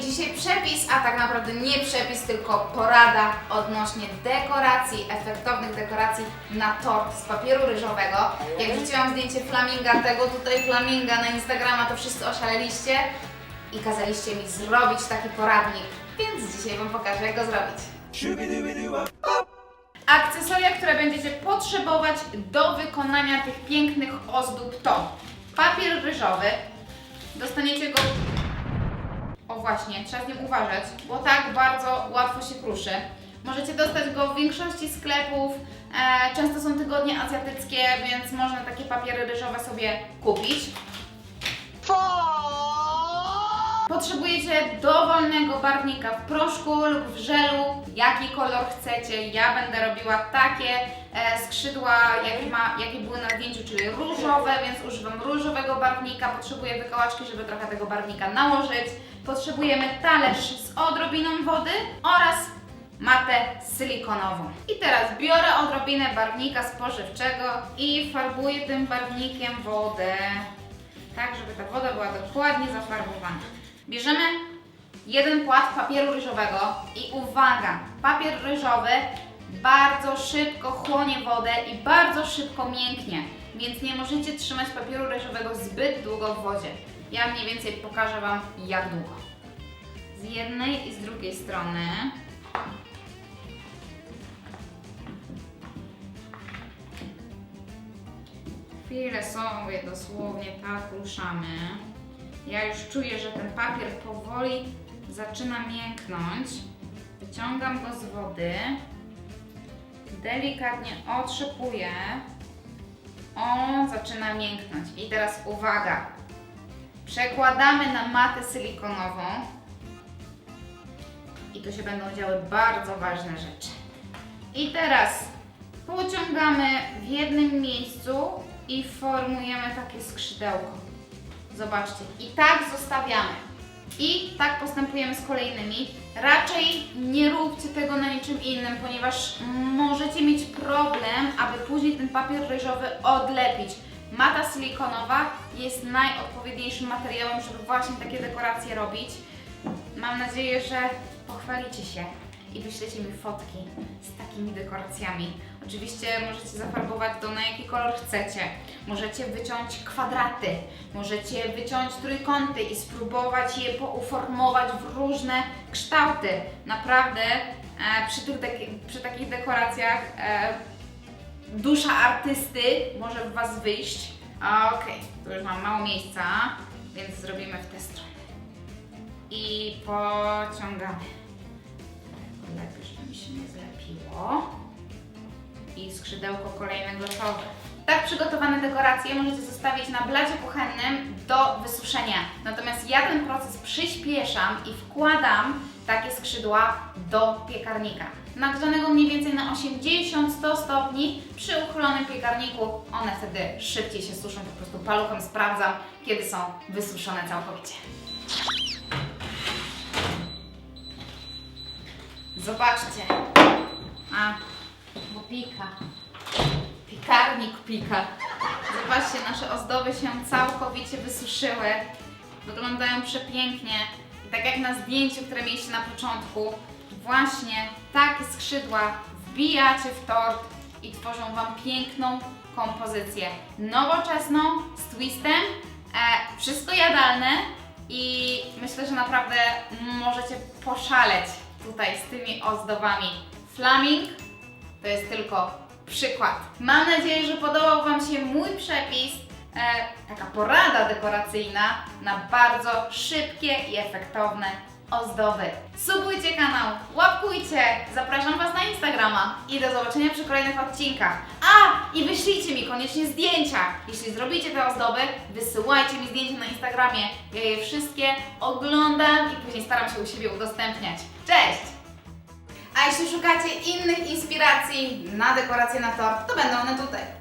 dzisiaj przepis, a tak naprawdę nie przepis, tylko porada odnośnie dekoracji, efektownych dekoracji na tort z papieru ryżowego. Jak wrzuciłam zdjęcie flaminga, tego tutaj flaminga na Instagrama, to wszyscy oszaleliście i kazaliście mi zrobić taki poradnik, więc dzisiaj Wam pokażę, jak go zrobić. Akcesoria, które będziecie potrzebować do wykonania tych pięknych ozdób to papier ryżowy, dostaniecie go właśnie, trzeba z nim uważać, bo tak bardzo łatwo się kruszy. Możecie dostać go w większości sklepów, e, często są tygodnie azjatyckie, więc można takie papiery ryżowe sobie kupić. Potrzebujecie dowolnego barwnika w proszku lub w żelu, jaki kolor chcecie. Ja będę robiła takie e, skrzydła, jakie, ma, jakie były na zdjęciu, czyli różowe, więc używam różowego barwnika. Potrzebuję wykałaczki, żeby trochę tego barwnika nałożyć. Potrzebujemy talerz z odrobiną wody oraz matę silikonową. I teraz biorę odrobinę barwnika spożywczego i farbuję tym barwnikiem wodę tak żeby ta woda była dokładnie zafarbowana. Bierzemy jeden płat papieru ryżowego i uwaga, papier ryżowy bardzo szybko chłonie wodę i bardzo szybko mięknie, więc nie możecie trzymać papieru ryżowego zbyt długo w wodzie. Ja mniej więcej pokażę Wam jak długo. Z jednej i z drugiej strony. Chwilę sobie dosłownie tak ruszamy. Ja już czuję, że ten papier powoli zaczyna mięknąć. Wyciągam go z wody. Delikatnie otrzepuję. On zaczyna mięknąć. I teraz uwaga. Przekładamy na matę silikonową. I tu się będą działy bardzo ważne rzeczy. I teraz pociągamy w jednym miejscu i formujemy takie skrzydełko. Zobaczcie, i tak zostawiamy. I tak postępujemy z kolejnymi. Raczej nie róbcie tego na niczym innym, ponieważ możecie mieć problem, aby później ten papier ryżowy odlepić. Mata silikonowa jest najodpowiedniejszym materiałem, żeby właśnie takie dekoracje robić. Mam nadzieję, że pochwalicie się i wyślecie mi fotki z takimi dekoracjami. Oczywiście możecie zafarbować to na jaki kolor chcecie. Możecie wyciąć kwadraty, możecie wyciąć trójkąty i spróbować je pouformować w różne kształty. Naprawdę e, przy, tych przy takich dekoracjach e, dusza artysty może w Was wyjść. Okej, tu już mam mało miejsca, więc zrobimy w tę stronę. I pociągamy. Lepiej, żeby mi się nie zlepiło. I skrzydełko kolejne gotowe. Tak przygotowane dekoracje możecie zostawić na blacie kuchennym do wysuszenia. Natomiast ja ten proces przyspieszam i wkładam takie skrzydła do piekarnika. Nagrzanego mniej więcej na 80-100 stopni przy uchylonym piekarniku. One wtedy szybciej się suszą, po prostu paluchem sprawdzam, kiedy są wysuszone całkowicie. Zobaczcie. A, bo pika. Piekarnik pika. Zobaczcie, nasze ozdoby się całkowicie wysuszyły. Wyglądają przepięknie. I tak jak na zdjęciu, które mieliście na początku, właśnie takie skrzydła wbijacie w tort i tworzą Wam piękną kompozycję. Nowoczesną, z twistem, e, wszystko jadalne i myślę, że naprawdę możecie poszaleć tutaj z tymi ozdobami. Flaming to jest tylko przykład. Mam nadzieję, że podobał Wam się mój przepis, e, taka porada dekoracyjna na bardzo szybkie i efektowne ozdoby. Subujcie kanał, łapkujcie, zapraszam Was na Instagrama i do zobaczenia przy kolejnych odcinkach. A, i wyślijcie mi koniecznie zdjęcia. Jeśli zrobicie te ozdoby, wysyłajcie mi zdjęcia na Instagramie. Ja je wszystkie oglądam i później staram się u siebie udostępniać. Cześć! A jeśli szukacie innych inspiracji na dekoracje na tort, to będą one tutaj.